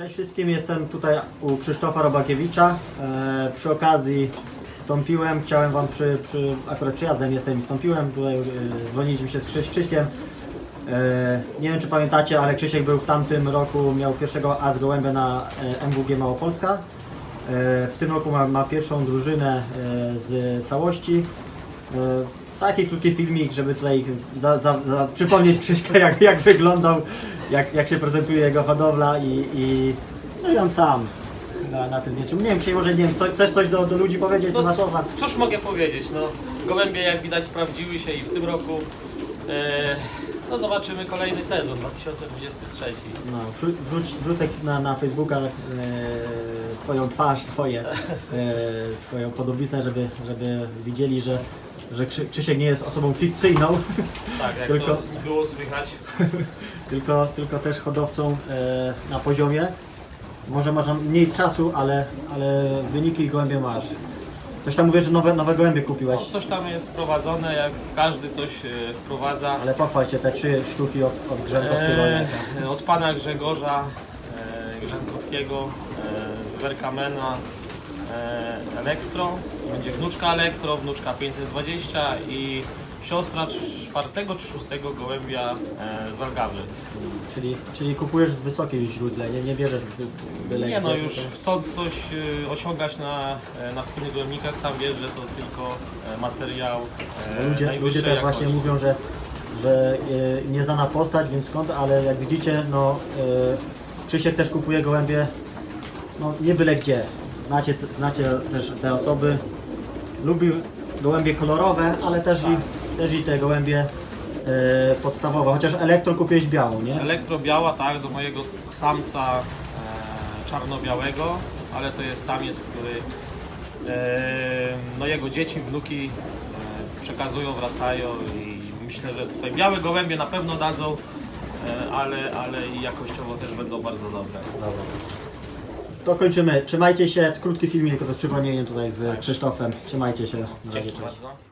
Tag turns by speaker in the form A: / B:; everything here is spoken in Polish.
A: Cześć wszystkim, jestem tutaj u Krzysztofa Robakiewicza. E, przy okazji wstąpiłem, chciałem Wam przy, przy akurat przyjazdem jestem i wstąpiłem, tutaj e, dzwoniliśmy się z Krzyś, Krzyśkiem. E, nie wiem czy pamiętacie, ale Krzysiek był w tamtym roku, miał pierwszego As Gołębia na e, MWG Małopolska. E, w tym roku ma, ma pierwszą drużynę e, z całości. E, Taki krótki filmik, żeby tutaj za, za, za przypomnieć Krzyśka, jak, jak wyglądał, jak, jak się prezentuje jego hodowla i, i, no i on sam na, na tym zdjęciu. Nie wiem, czy może nie wiem, co, chcesz coś do, do ludzi powiedzieć,
B: No,
A: dwa słowa?
B: Cóż mogę powiedzieć, no gołębie jak widać sprawdziły się i w tym roku e, no zobaczymy kolejny sezon 2023.
A: No, wrzuć, wrzuć, wrzucę na, na Facebooka e, twoją twarz, twoje, e, twoją podobiznę, żeby, żeby widzieli, że, że Krzy, Krzysiek nie jest osobą fikcyjną,
B: Tak, jak
A: Tylko-
B: to było słychać.
A: tylko, tylko też hodowcą e, na poziomie. Może masz mniej czasu, ale, ale wyniki gołębie masz. Coś tam mówię, że nowe, nowe gołębie kupiłeś,
B: No, coś tam jest wprowadzone, jak każdy coś e, wprowadza.
A: ale pochwal cię te trzy sztuki od, od Grzękowskiego.
B: E, od pana Grzegorza e, Grzenkowskiego e, z Werkamena Elektro. Będzie wnuczka Elektro, wnuczka 520 i siostra czwartego czy szóstego gołębia e, z Algawy.
A: Czyli, czyli kupujesz w wysokiej źródle, nie, nie bierzesz by- byle
B: Nie no, już chcąc coś e, osiągać na, e, na spinnych gołębnikach, sam wiesz, że to tylko e, materiał e,
A: Ludzie, ludzie też
B: jakości.
A: właśnie mówią, że, że e, nieznana postać, więc skąd, ale jak widzicie, no e, Krzysiek też kupuje gołębie, no nie byle gdzie. Znacie, znacie też te osoby. Lubi gołębie kolorowe, ale też, i, też i te gołębie e, podstawowe. Chociaż elektro kupiłeś białą, nie?
B: Elektrobiała, tak, do mojego samca e, czarno-białego, ale to jest samiec, który e, no jego dzieci, wnuki e, przekazują, wracają i myślę, że tutaj białe gołębie na pewno dadzą, e, ale, ale i jakościowo też będą bardzo dobre.
A: Dobra. To kończymy. Trzymajcie się. Krótki filmik, tylko to z przypomnieniem tutaj z Krzysztofem. Trzymajcie się. Na razie,
B: Dzięki
A: cześć.
B: bardzo.